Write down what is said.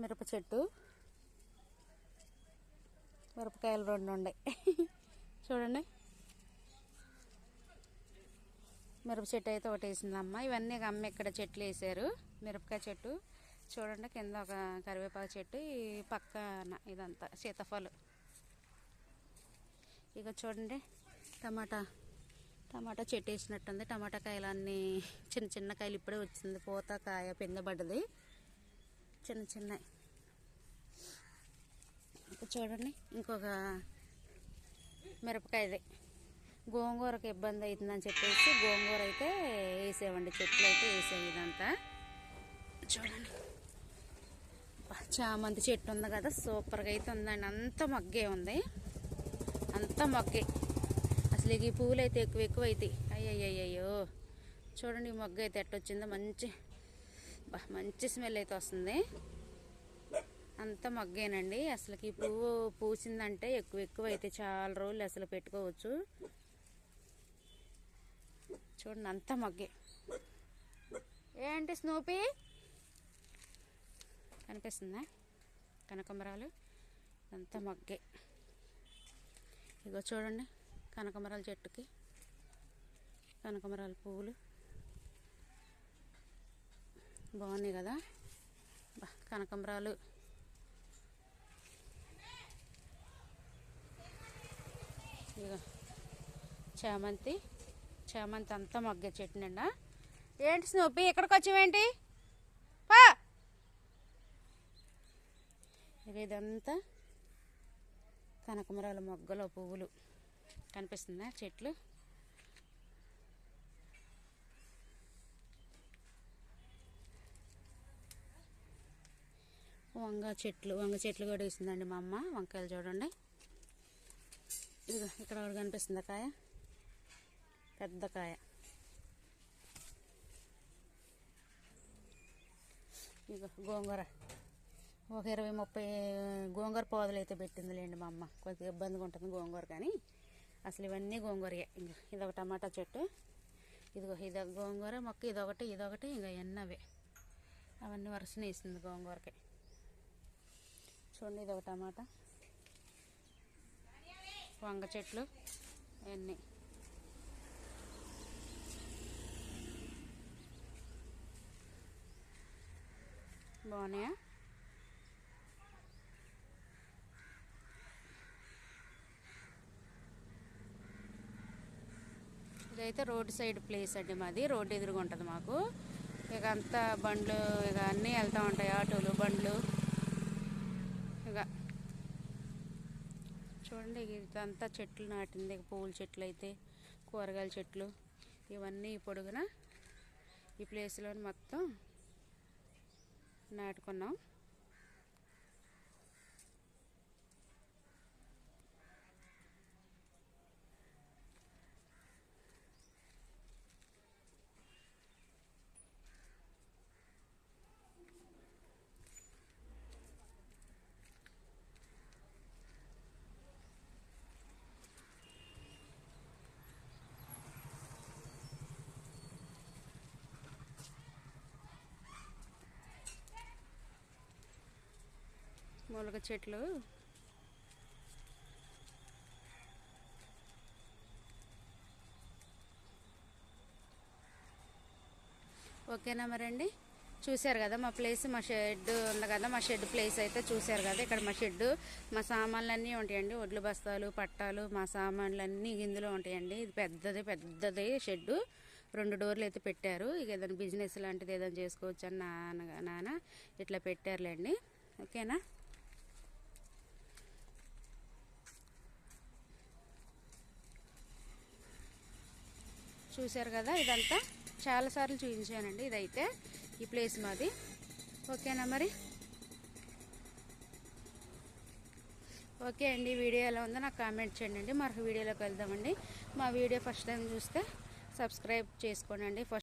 మిరప చెట్టు. మిరపకాయలు రెండు ఉన్నాయి. చూడండి. మిరప చెట్టు అయితే ఒకటి వేసిందమ్మ. ఇవన్నీ అమ్మ ఇక్కడ చెట్లు వేసారు. మిరపకాయ చెట్టు. చూడండి కింద ఒక కరివేపాకు చెట్టు. ఈ పక్కన ఇదంతా సీతాఫలం. ఇక చూడండి టమాటా. టమాటా చెట్టు వేసినట్టుంది. టమాటా కాయలు అన్నీ చిన్న చిన్న కాయలు ఇప్పుడే వచ్చింది. పూత కాయ పిందబడ్డది చిన్న చిన్నవి చూడండి ఇంకొక మిరపకాయది. గోంగూరకు ఇబ్బంది అవుతుందని చెప్పేసి గోంగూర అయితే వేసేవండి చెట్లు అయితే వేసేవి ఇదంతా. చూడండి. చామంతి చెట్టు ఉంది కదా సూపర్గా అయితే ఉందండి. అంత మగ్గే ఉంది. అంత మొగ్గే. అసలు ఈ పువ్వులు అయితే ఎక్కువ ఎక్కువ అవుతాయి అయ్యయ్యో చూడండి ఈ మొగ్గ అయితే ఎట్టొచ్చిందో మంచి అబ్బా మంచి స్మెల్ అయితే వస్తుంది. అంత మగ్గేనండి. అసలుకి ఈ పువ్వు పూసిందంటే ఎక్కువ ఎక్కువ అయితే చాలా రోజులు అసలు పెట్టుకోవచ్చు. చూడండి అంత మగ్గే. ఏంటి స్నూపీ? కనిపిస్తుందా? కనకమరాలు? అంతా మగ్గే. ఇగో చూడండి కనకమరాల చెట్టుకి. కనకమరాల పువ్వులు. బాగున్నాయి కదా? బా కనకంబరాలు. ఇగో చామంతి. చామంతి అంతా మొగ్గ చెట్టు నిండా. ఏంటి స్నూపి ఇక్కడికి వచ్చావేంటి పా! ఇక ఇదంతా కనకమరాల మొగ్గలో పువ్వులు. కనిపిస్తుందా చెట్లు? వంగ చెట్లు వంగ చెట్లు కూడా వేసిందండి మా అమ్మ. వంకాయలు చూడండి. ఇదిగో ఇక్కడ ఒకటి కనిపిస్తుంది కాయ. పెద్ద కాయ. ఇగో గోంగూర. ఒక ఇరవై ముప్పై గోంగూర పోదలు అయితే పెట్టిందిలేండి మా అమ్మ. కొద్దిగా ఇబ్బందిగా ఉంటుంది గోంగూర కానీ. అసలు ఇవన్నీ గోంగూరయే. ఇంకా ఇదొక టమాటా చెట్టు. ఇదిగో ఇది గోంగూర మొక్క ఇదొకటి ఇదొకటి ఇంకా ఎన్నవే. అవన్నీ వరుసనే వేసింది గోంగూరకి. చూడండి ఇదొక టమాటా. వంగ చెట్లు ఇవన్నీ బాగున్నాయా? ఇదైతే రోడ్ సైడ్ ప్లేస్ అండి మాది రోడ్డు ఎదురుగా ఉంటుంది మాకు. ఇక అంతా బండ్లు ఇక అన్నీ వెళ్తూ ఉంటాయి ఆటోలు బండ్లు. బాగా. చూడండి ఇదంతా చెట్లు నాటింది. పూల పువ్వుల చెట్లు అయితే కూరగాయల చెట్లు ఇవన్నీ ఈ పొడుగున ఈ ప్లేస్లో మొత్తం నాటుకున్నాం. ములగ చెట్లు. ఓకేనా మరండి? చూశారు కదా మా ప్లేస్ మా షెడ్ ఉంది కదా మా షెడ్ ప్లేస్ అయితే చూశారు కదా. ఇక్కడ మా షెడ్ మా సామాన్లన్నీ ఉంటాయండి. ఒడ్లు బస్తాలు పట్టాలు మా సామాన్లు అన్నీ ఇందులో ఉంటాయండి. ఇది పెద్దది పెద్దది షెడ్. రెండు డోర్లు అయితే పెట్టారు. ఇక ఏదైనా బిజినెస్ లాంటిది ఏదైనా చేసుకోవచ్చు అని నాన్న నాన్న? ఇట్లా పెట్టారులేండి. ఓకేనా? చూశారు కదా ఇదంతా చాలాసార్లు చూపించానండి ఇదైతే ఈ ప్లేస్ మాది. ఓకేనా మరి? ఓకే అండి వీడియో ఎలా ఉందో నాకు కామెంట్ చేయండి మరొక వీడియోలోకి వెళ్దామండి. మా వీడియో ఫస్ట్ టైం చూస్తే సబ్స్క్రైబ్ చేసుకోండి ఫస్ట్